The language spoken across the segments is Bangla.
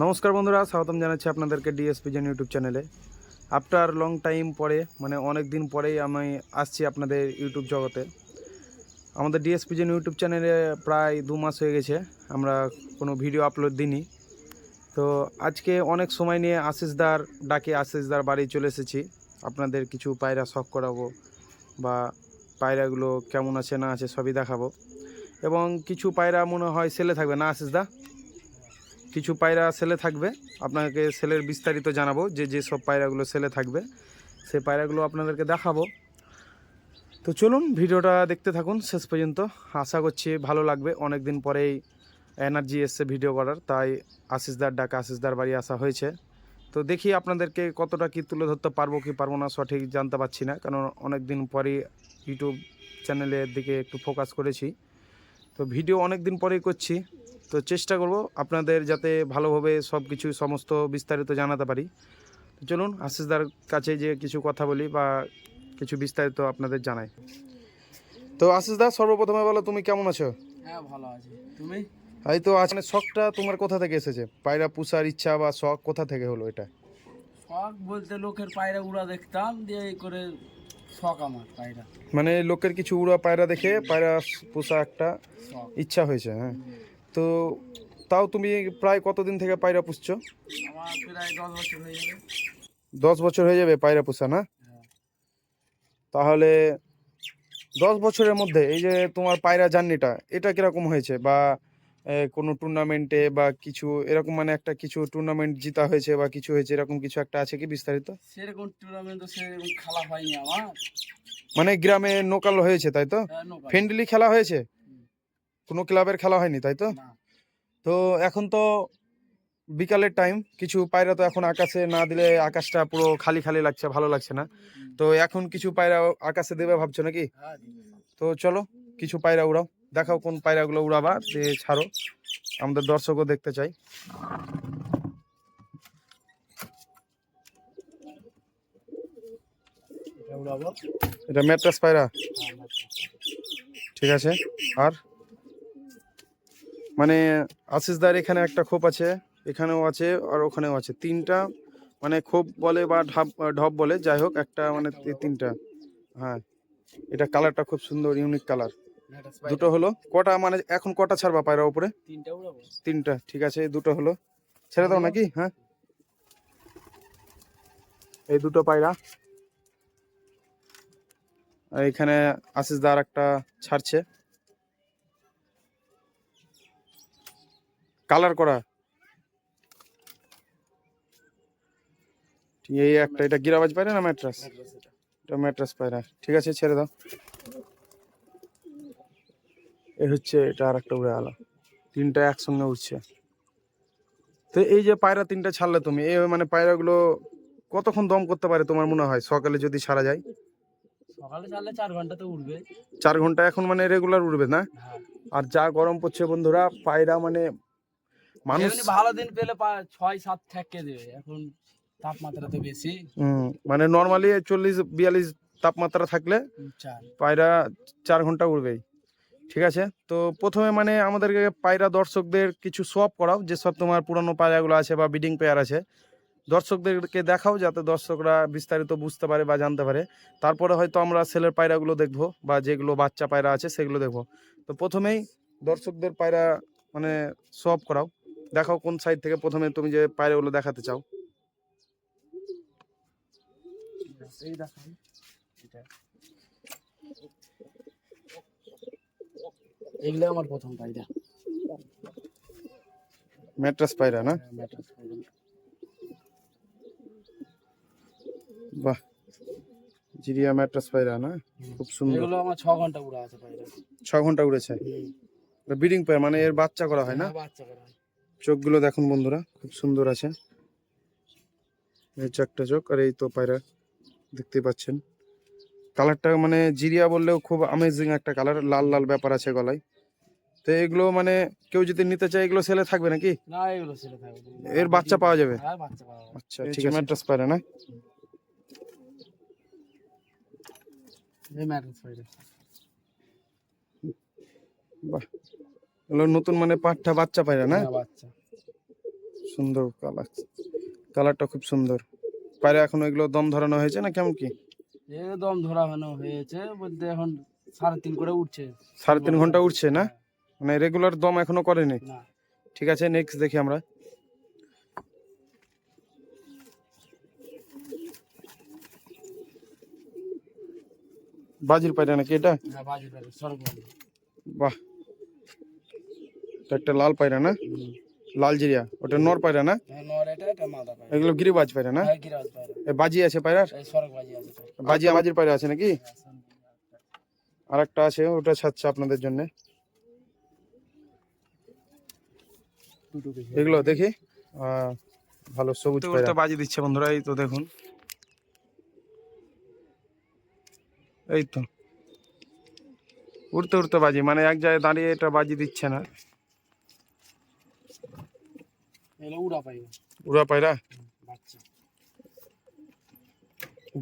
নমস্কার বন্ধুরা, স্বাগতম জানাচ্ছি আপনাদেরকে ডিএসপিজেন ইউটিউব চ্যানেলে আফটার লং টাইম পরে মানে অনেক দিন পরেই আমি আসছি আপনাদের ইউটিউব জগতে। আমাদের ডিএসপিজেন ইউটিউব চ্যানেলে প্রায় দু মাস হয়ে গেছে, আমরা কোনো ভিডিও আপলোড দিইনি। তো আজকে অনেক সময় নিয়ে আশিসদার ডাকে আশিসদার বাড়ি চলে এসেছি। আপনাদের কিছু পায়রা শখ করাবো বা পায়রাগুলো কেমন আছে, না আছে সবই দেখাবো। এবং কিছু পায়রা মনে হয় সেলে থাকবে, না আশিসদা কিছু পায়রা সেলে থাকবে। আপনাকে সেলের বিস্তারিত জানাব যে যে সব পায়রাগুলো সেলে থাকবে। সেই পায়রাগুলো আপনাদেরকে দেখাবো। তো চলুন ভিডিওটা দেখতে থাকুন শেষ পর্যন্ত। আশা করছি ভালো লাগবে। অনেক দিন পরেই এনার্জি এসছে ভিডিও করার, তাই আশিসদার ডাকা আশিসদার বাড়ি আসা হয়েছে। তো দেখি আপনাদেরকে কতটা কি তুলে ধরতে পারব, কি পারব না সঠিক জানতে পারছি না, কারণ অনেক দিন পরেই ইউটিউব চ্যানেলের দিকে একটু ফোকাস করেছি। তো ভিডিও অনেক দিন পরেই করছি। তো চেষ্টা করব আপনাদের যাতে ভালোভাবে সব কিছু সমস্ত বিস্তারিত জানাতে পারি। তো চলুন আশিসদার কাছে যে কিছু কথা বলি বা কিছু বিস্তারিত আপনাদের জানাই। তো আশিসদা সর্বপ্রথমে বলো তুমি কেমন আছো? হ্যাঁ ভালো আছি। তুমি? এই তো আজ মানে শখটা তোমার কোথা থেকে এসেছে? পায়রা পুষার ইচ্ছা বা শখ কোথা থেকে হলো এটা? শখ বলতে লোকের পায়রা উড়া দেখতাম দিয়ে করে শখ আমার পায়রা। মানে লোকের কিছু উড়া পায়রা দেখে পায়রা পোষা একটা ইচ্ছা হয়েছে হ্যাঁ। তো তাও তুমি প্রায় কতদিন থেকে পায়রা পুষছো? প্রায় দশ বছর হয়ে যাবে দশ বছর হয়ে যাবে পায়রা পোষা না? হ্যাঁ। তাহলে দশ বছরের মধ্যে এই যে তোমার পায়রা জার্নিটা এটা কীরকম হয়েছে? বা কোনো টুর্নামেন্টে বা কিছু এরকম মানে একটা কিছু টুর্নামেন্ট জিতা হয়েছে বা কিছু হয়েছে এরকম কিছু একটা আছে কি বিস্তারিত? সেরকম টুর্নামেন্ট তো সেরকম খেলা হয়নি আমার। মানে গ্রামে নোকাল হয়েছে তাই তো? হ্যাঁ, ফ্রেন্ডলি খেলা হয়েছে? কোনো ক্লাবের খেলা হয়নি তাই তো? তো এখন তো বিকালের টাইম কিছু পায়রা তো এখন আকাশে না দিলে আকাশটা পুরো খালি খালি লাগছে ভালো লাগছে না। তো এখন কিছু পায়রা আকাশে দেবে ভাবছ নাকি? হ্যাঁ, তো চলো কিছু পায়রা উড়াও। দেখাও কোন পায়রাগুলো উড়াবা দিয়ে ছাড়ো। আমাদের দর্শকও দেখতে চাই। এটা ম্যাট্রাস পায়রা। হ্যাঁ, ঠিক আছে। আর? মানে আশিসদার এখানে একটা খোপ আছে এখানেও আছে আর ওখানেও আছে। তিনটা মানে খোপ বলে বা ঢাপ ঢপ বলে যাই হোক একটা মানে তিনটা। হ্যাঁ এটা কালারটা খুব সুন্দর ইউনিক কালার। দুটো হলো কটা মানে এখন কটা ছাড়বা পায়রা উপরে? তিনটা তিনটা ঠিক আছে এই দুটো হলো। ছেড়ে দাও নাকি? হ্যাঁ। এই দুটো পায়রা। আর এখানে আশিস দা আর একটা ছাড়ছে। কালার করা। এই একটা এটা গিরাবাজ পায়রা না ম্যাট্রাস? এটা। ম্যাট্রাস পায়রা। ঠিক আছে ছেড়ে দাও। এই হচ্ছে এটা আর একটা উড়ে আলো। তিনটা একসঙ্গে উঠছে তো এই যে পায়রা তিনটা ছাড়লে তুমি এই মানে পায়রাগুলো কতক্ষণ দম করতে পারে তোমার মনে হয়? সকালে যদি ছাড়া যায়? সকালে চাললে চার ঘণ্টা তো উঠবে চার ঘণ্টা এখন মানে রেগুলার উড়বে না? হ্যাঁ। আর যা গরম পড়ছে বন্ধুরা পায়রা মানে মানুষ ভালো দিন পেলে ছয় সাত ঠেকে দেবে। এখন তাপমাত্রা তো বেশি। মানে নর্মালি চল্লিশ বিয়াল্লিশ তাপমাত্রা থাকলে পায়রা চার ঘণ্টা উড়বেই। ঠিক আছে? তো প্রথমে মানে আমাদেরকে পায়রা দর্শকদের কিছু সব করাও যেসব তোমার পুরানো পায়রাগুলো আছে বা বিডিং পেয়ার আছে। দর্শকদেরকে দেখাও যাতে দর্শকরা বিস্তারিত বুঝতে পারে বা জানতে পারে। তারপরে হয়তো আমরা সেলের পায়রাগুলো দেখব বা যেগুলো বাচ্চা পায়রা আছে সেগুলো দেখব। তো প্রথমেই দর্শকদের পায়রা মানে সব করাও। দেখাও কোন সাইড থেকে প্রথমে তুমি যে পায়রাগুলো দেখাতে চাও। এগুলো আমার প্রথম পায়রা। ম্যাট্রাস পায়রা না? বাহ। জিরিয়া ম্যাট্রাস পায়রা না? খুব সুন্দর। এগুলো আমার ছ ঘণ্টা উড়া আছে পায়রা। ছ ঘণ্টা উড়েছে? ব্রিডিং পেয়ার মানে এর বাচ্চা করা হয় না? হ্যাঁ, বাচ্চা করা হয়। চোখগুলো দেখুন বন্ধুরা খুব সুন্দর আছে। এই চারটা চোখ আর এই তো পায়রা দেখতে পাচ্ছেন। কালারটা মানে জিরিয়া বললেও খুব আমেজিং একটা কালার লাল লাল ব্যাপার আছে গলায়। তো এগুলো মানে কেউ যদি নিতে চায় এগুলো সেলে থাকবে নাকি? না এগুলো ছেলে থাকবে। এর বাচ্চা পাওয়া যাবে? হ্যাঁ বাচ্চা পাওয়া যাবে। আচ্ছা ঠিক আছে। ম্যাট্রাস পায়রা না? বাহ। এগুলো নতুন মানে পাঁচটা বাচ্চা পায়রা না? হ্যাঁ, বাচ্চা। সুন্দর কালার কালারটা খুব সুন্দর। পায়রা এখনও এগুলো দম ধরানো হয়েছে না কেমন কি? একদম ধরা ভানো হয়েছে বলতে এখন সাড়ে তিন করে উঠছে। সাড়ে তিন ঘণ্টা উঠছে না? মানে রেগুলার দম এখনও করেনি? ঠিক আছে নেক্সট দেখি আমরা। বাজির পায়রা নাকি এটা? হ্যাঁ বাহ। এটা একটা লাল পায়রা না? লাল জিরিয়া ওটা নর পায়রা না? হ্যাঁ নর এটা এটা মাদা পায়রা। এগুলো গিরিবাজ পায়রা না? হ্যাঁ গিরাজ পায়রা। এ বাজি আছে পায়রার? এই সরক বাজি আছে বাজি বাজির পায়রা আছে নাকি? আর একটা আছে ওটা ছাড়ছে আপনাদের জন্য। এগুলো দেখি। ভালো সবুজ পায়রা। বাজি দিচ্ছে বন্ধুরা এই তো দেখুন। এই তো। উড়তে উড়তে বাজি মানে এক জায়গায় দাঁড়িয়ে এটা বাজি দিচ্ছে না। উড়া পায়রা। বাচ্চা।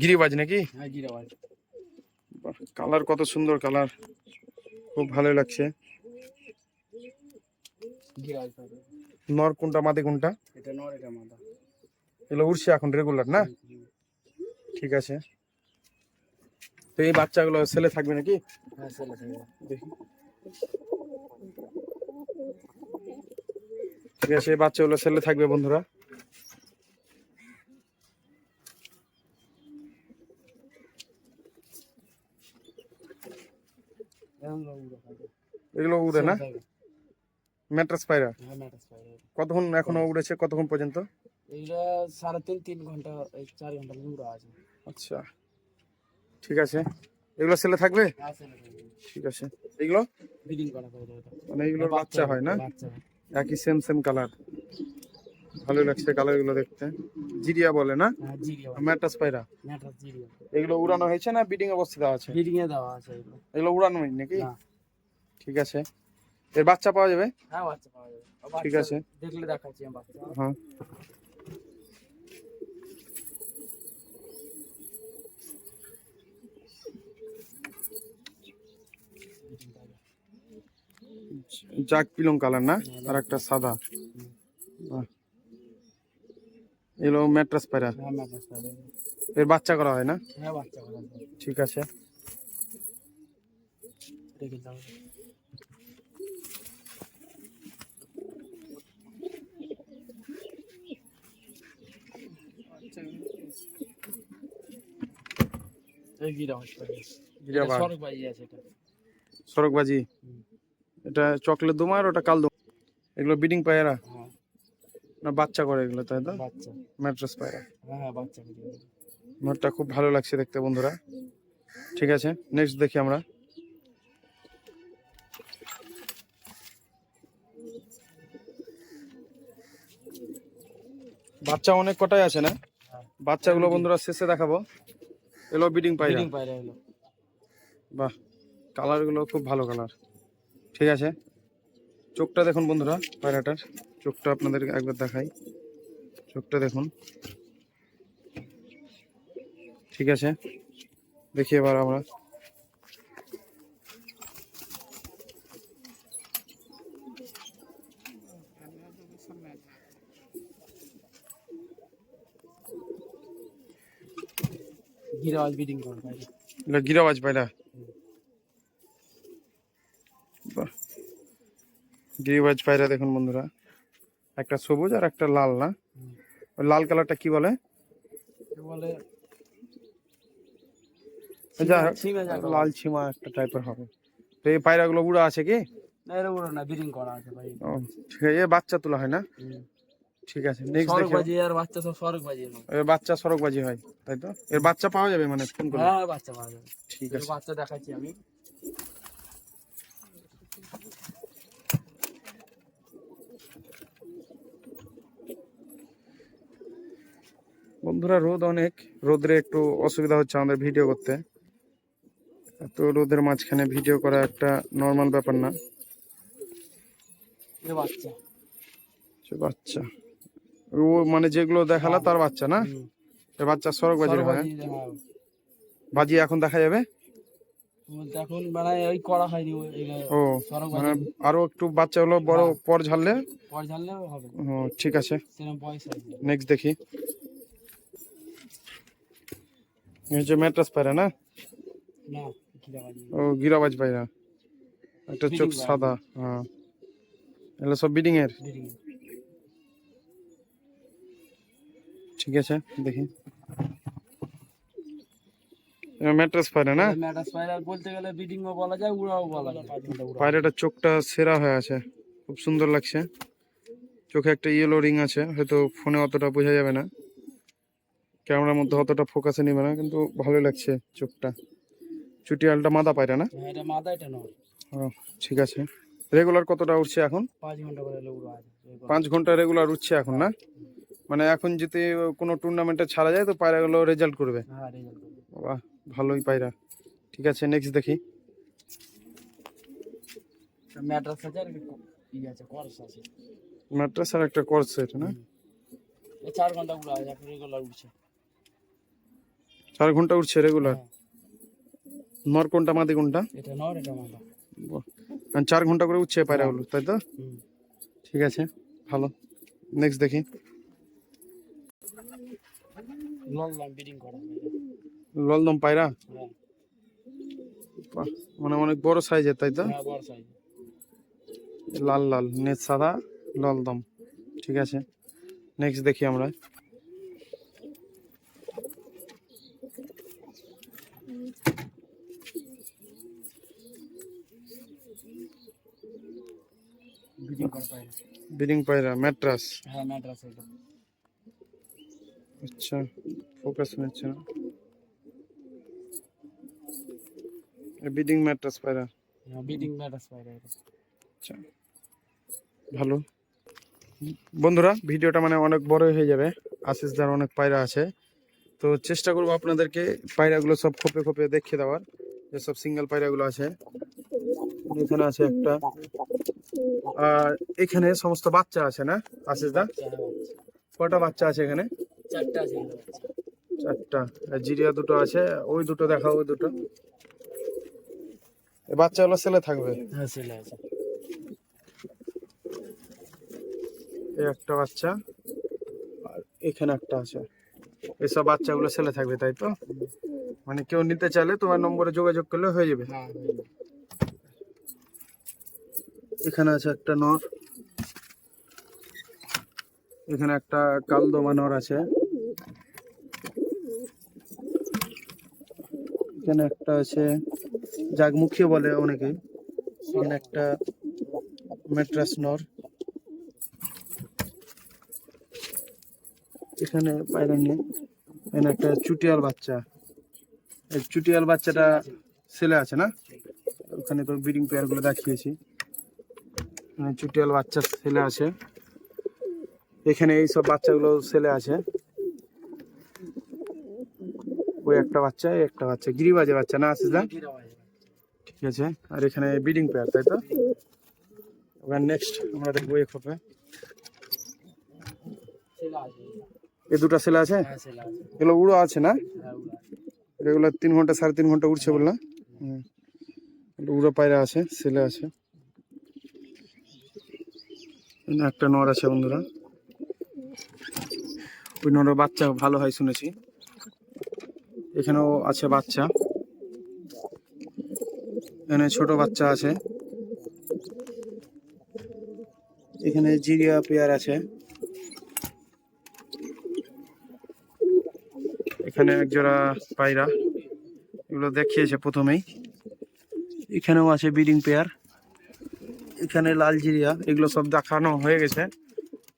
গিরিবাজ নাকি? হ্যাঁ কালার কত সুন্দর কালার। খুব ভালো লাগছে। নর কোনটা মাদি কোনটা? এটা নর এটা মাদা। এগুলো উড়ছে এখন রেগুলার না? ঠিক আছে। তো এই বাচ্চাগুলো ছেলে থাকবে নাকি? হ্যাঁ ছেলে থাকবে। দেখি। ঠিক আছে এই বাচ্চাগুলো ছেলে থাকবে বন্ধুরা। এগুলো উড়া এগুলো না? ম্যাট্রাস পায়রা? হ্যাঁ কতক্ষণ এখনও উড়েছে কতক্ষণ পর্যন্ত? এইটা সাড়ে তিন তিন ঘণ্টা চার ঘণ্টা উড়া আছে আচ্ছা ঠিক আছে। এগুলো ছেলে থাকবে? হ্যাঁ থাকবে। ঠিক আছে। এগুলো? মানে এগুলোর বাচ্চা হয় না? বাচ্চা। একই সেম সেম কালার ভালো লাগছে কালারগুলো দেখতে। জিরিয়া বলে না? হ্যাঁ জিরিয়া ম্যাটাস পায়রা। ম্যাটাস জিরিয়া। এগুলো উড়ানো হয়েছে না বিডিং অবস্থিত দেওয়া আছে? বিডিং এ দেওয়া আছে এগুলো। এগুলো উড়ানো হয়নি নাকি? ঠিক আছে। এর বাচ্চা পাওয়া যাবে? হ্যাঁ বাচ্চা পাওয়া যাবে। ঠিক আছে। দেখলে দেখাচ্ছি আমি বাচ্চা। হ্যাঁ। জাক পিলং কালার না আর একটা সাদা। এগুলো ম্যাট্রাস পায়রা এর বাচ্চা করা হয় না? হ্যাঁ ঠিক আছে। সড়কবাজি। এটা চকলেট দুমার ওটা কাল দুমার এগুলো বিডিং পায়রা। হ্যাঁ। না বাচ্চা করে এগুলো তাই তো? বাচ্চা। ম্যাট্রাস পায়রা। হ্যাঁ হ্যাঁ বাচ্চা খুব ভালো লাগছে দেখতে বন্ধুরা। ঠিক আছে নেক্সট দেখি আমরা। বাচ্চা অনেক কটাই আছে না? হ্যাঁ। বাচ্চাগুলো বন্ধুরা শেষে দেখাবো। এলো বিডিং পায়রা। বাহ কালারগুলো খুব ভালো কালার ঠিক আছে। চোখটা দেখুন বন্ধুরা পায়রাটার। চোখটা আপনাদের একবার দেখাই। চোখটা দেখুন। ঠিক আছে। দেখি এবার আমরা। গিরাজ ব্রিডিং করে পায়রা এটা গিরাবাজ পায়রা। গিরিবাজ পায়রা দেখুন বন্ধুরা। একটা সবুজ আর একটা লাল না? ওই লাল কালারটা কি বলে? বলে? লাল ছিমা একটা টাইপের হবে। তো এই পায়রাগুলো উড়া আছে কি? না করা আছে ভাই। ও, ঠিক আছে এ বাচ্চা তোলা হয় না? ঠিক আছে নেক্সট দেখি বাজি আর বাচ্চা সব সরক বাজি এর বাচ্চা সড়কবাজি হয় তাই তো? এর বাচ্চা পাওয়া যাবে মানে ফোন করে? হ্যাঁ বাচ্চা পাওয়া যাবে। ঠিক আছে। বাচ্চা দেখাচ্ছি আমি। বন্ধুরা রোদ অনেক। রোদরে একটু অসুবিধা হচ্ছে আমাদের ভিডিও করতে। এত রোদের মাঝখানে ভিডিও করা একটা নর্মাল ব্যাপার না। বাচ্চা। বাচ্চা। ও মানে যেগুলো দেখালা তার বাচ্চা না। বাচ্চা সড়কবাজি সরক হয় বাজি হ্যাঁ। এখন দেখা যাবে? এখন মানে ওই করা হয়নি ও মানে আরও একটু বাচ্চাগুলো বড় হ্যাঁ। পর ঝাড়লে? পর হবে। ঠিক আছে। নেক্সট দেখি। হচ্ছে ম্যাট্রাস পায়রা না? ও গিরাবাজ পায়রা। একটা চোখ সাদা হ্যাঁ। এগুলো সব বিডিং এর? ঠিক আছে দেখি। ম্যাট্রাস পায়রা না? পায়রা বলতে গেলে ব্রিডিংও বলা যায় উড়াও বলা যায়। পায়রাটার চোখটা সেরা হয়ে আছে খুব সুন্দর লাগছে। চোখে একটা ইয়েলো রিং আছে হয়তো ফোনে অতটা বোঝা যাবে না। ক্যামেরার মধ্যে অতটা ফোকাসে নেবে না কিন্তু ভালোই লাগছে চোখটা। চুটিয়ালটা মাদা পায়রা না? হ্যাঁ, এটা মাদা এটা নয় ও ঠিক আছে। রেগুলার কতটা উঠছে এখন? পাঁচ ঘণ্টা রেগুলার উঠছে এখন না? মানে এখন যদি কোনো টুর্নামেন্টে ছাড়া যায় তো পায়রাগুলো রেজাল্ট করবে। হ্যাঁ রেজাল্ট করবে। বাহ ভালোই পায়রা। ঠিক আছে নেক্সট দেখি। ম্যাট্রাস আছে আর একটা করস আছে ম্যাট্রাস আর একটা কোর্স সেট না? চার ঘণ্টা উড়া রেগুলার উঠছে। চার ঘণ্টা উঠছে রেগুলার হ্যাঁ, নর কোনটা মাদি কোনটা? এটা নর। চার ঘণ্টা করে উঠছে পায়রাগুলো তাই তো? ঠিক আছে ভালো। নেক্সট দেখি। ললদম পায়রা? হ্যাঁ। মানে অনেক বড় সাইজের তাই তো? হ্যাঁ লাল লাল নেট সাদা ললদম। ঠিক আছে। নেক্সট দেখি আমরা ব্রিডিং করা পায়রা বিডিং পায়রা ম্যাট্রাস হ্যাঁ ম্যাট্রাস এটা আচ্ছা ফোকাস নিচ্ছে না বিডিং ম্যাট্রাস পায়রা হ্যাঁ ব্রিডিং ম্যাট্রাস পায়রা এটা আচ্ছা ভালো বন্ধুরা ভিডিওটা মানে অনেক বড় হয়ে যাবে আশিসদার অনেক পায়রা আছে তো চেষ্টা করব আপনাদেরকে পায়রাগুলো সব খোপে খোপে দেখিয়ে দেওয়ার যেসব সিঙ্গেল পায়রাগুলো আছে এখানে আছে একটা। আর এখানে সমস্ত বাচ্চা আছে না বাচ্চা, হ্যাঁ, কটা বাচ্চা আছে এখানে? চারটা। আছে চারটা আর জিরিয়া দুটো আছে ওই দুটো দেখাও ওই দুটো। এই বাচ্চাগুলো ছেলে থাকবে? হ্যাঁ ছেলে আছে। এই একটা বাচ্চা আর এখানে একটা আছে। এসব বাচ্চাগুলো ছেলে থাকবে তাই তো? মানে কেউ নিতে চাইলে তোমার নম্বরে যোগাযোগ করলে হয়ে যাবে। হ্যাঁ হয়ে যাবে। এখানে আছে একটা নর। এখানে একটা কালদমা নর আছে। এখানে একটা আছে জাগমুখী বলে অনেকে। এখানে একটা মেট্রাস নর। এখানে নেই এখানে একটা চুটিয়াল বাচ্চা। এই চুটিয়াল বাচ্চাটা ছেলে আছে না? ওখানে তো ব্রিডিং পেয়ারগুলো দেখিয়েছি। চুটিয়াল বাচ্চা ছেলে আছে। এখানে এই সব বাচ্চাগুলো ছেলে আছে। ওই একটা বাচ্চা একটা বাচ্চা। গিরিবাজের বাচ্চা না আসিস না ঠিক আছে। আর এখানে ব্রিডিং পেয়ার তাই তো? এবার নেক্সট আমরা দেখব এই খোপে। আছে এই দুটো ছেলে আছে? এগুলো উড়ো আছে না। রেগুলার তিন ঘণ্টা সাড়ে তিন ঘণ্টা উঠছে বললাম। উড়ো পায়রা আছে ছেলে আছে। একটা নর আছে বন্ধুরা। ওই নরের বাচ্চা ভালো হয় শুনেছি। এখানেও আছে বাচ্চা। এখানে ছোট বাচ্চা আছে। এখানে জিরিয়া পেয়ার আছে। এখানে একজোড়া পায়রা। এগুলো দেখিয়েছে প্রথমেই। এখানেও আছে ব্রিডিং পেয়ার। এখানে লাল জিরিয়া এগুলো সব দেখানো হয়ে গেছে।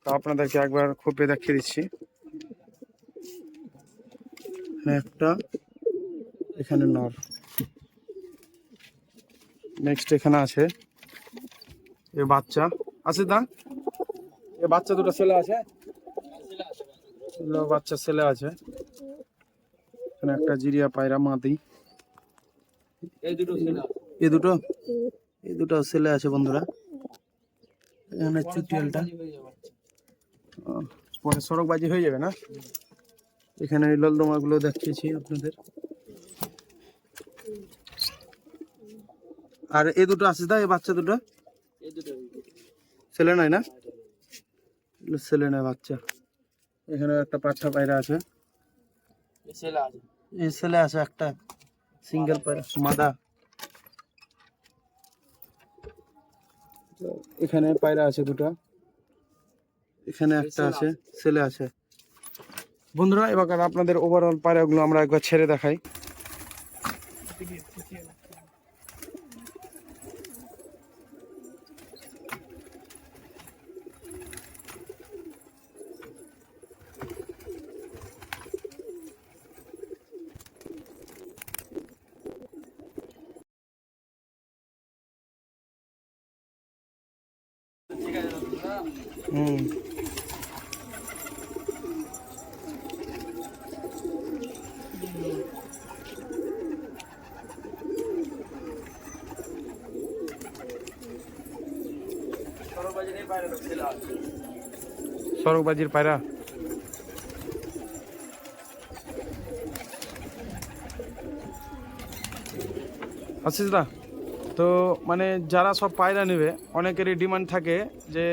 তো আপনাদেরকে একবার খোপে দেখিয়ে দিচ্ছি। একটা এখানে নর। নেক্সট এখানে আছে এ বাচ্চা। আছে দা এ বাচ্চা দুটো ছেলে আছে? বাচ্চা ছেলে আছে। এখানে একটা জিরিয়া পায়রা মাদি। এই দুটো এই দুটো? এই দুটো ছেলে আছে বন্ধুরা। এখানে চুটিয়ালটা। পরে সড়কবাজি হয়ে যাবে না? এখানে ললদমা গুলো দেখিয়েছি আপনাদের। আর এই দুটো আছে দা এই বাচ্চা দুটো? ছেলে নয় না? ছেলে নয় বাচ্চা। এখানে একটা পাঁচটা পায়রা আছে। আছে। এই ছেলে আছে একটা। সিঙ্গেল পায়রা। মাদা। তো এখানে পায়রা আছে দুটো। এখানে একটা আছে ছেলে আছে। বন্ধুরা এবার আপনাদের ওভারঅল পায়রাগুলো আমরা একবার ছেড়ে দেখাই। হুম সরকবাজির পায়রা। আছিস দা, তো মানে যারা সব পায়রা নেবে, অনেকেরই ডিমান্ড থাকে যে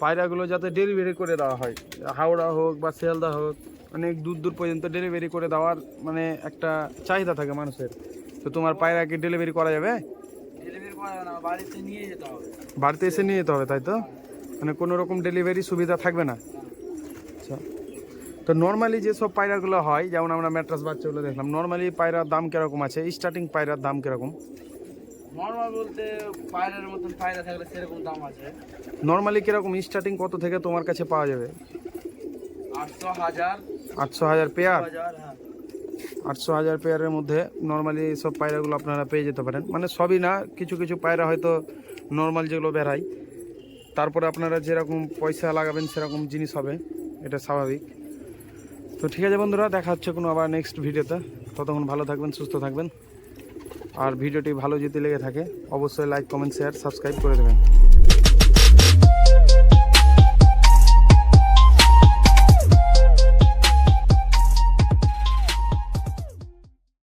পায়রাগুলো যাতে ডেলিভারি করে দেওয়া হয়। হাওড়া হোক বা শিয়ালদা হোক অনেক দূর দূর পর্যন্ত ডেলিভারি করে দেওয়ার মানে একটা চাহিদা থাকে মানুষের। তো তোমার পায়রা কি ডেলিভারি করা যাবে? ডেলিভারি না বাড়িতে নিয়ে যেতে হবে। বাড়িতে এসে নিয়ে যেতে হবে তাই তো? মানে কোনো রকম ডেলিভারি সুবিধা থাকবে না। আচ্ছা। তো নর্মালি যেসব পায়রাগুলো হয় যেমন আমরা ম্যাট্রাস বাচ্চাগুলো দেখলাম নর্মালি পায়রার দাম কীরকম আছে? স্টার্টিং পায়রার দাম কীরকম? নর্মাল বলতে পায়রার মতন পায়রা থাকলে সেরকম দাম আছে। নর্মালি কীরকম স্টার্টিং কত থেকে তোমার কাছে পাওয়া যাবে? আটশো হাজার। আটশো হাজার পেয়ার হ্যাঁ। আটশো হাজার পেয়ারের মধ্যে নর্মালি সব পায়রাগুলো আপনারা পেয়ে যেতে পারেন। মানে সবই না কিছু কিছু পায়রা হয়তো নর্মাল যেগুলো বেরায় তারপরে আপনারা যেরকম পয়সা লাগাবেন সেরকম জিনিস হবে এটা স্বাভাবিক। তো ঠিক আছে বন্ধুরা দেখা হচ্ছে কোনো আবার নেক্সট ভিডিওতে ততক্ষণ ভালো থাকবেন সুস্থ থাকবেন। আর ভিডিওটি ভালো যদি লেগে থাকে অবশ্যই লাইক কমেন্ট শেয়ার সাবস্ক্রাইব করে দেবেন।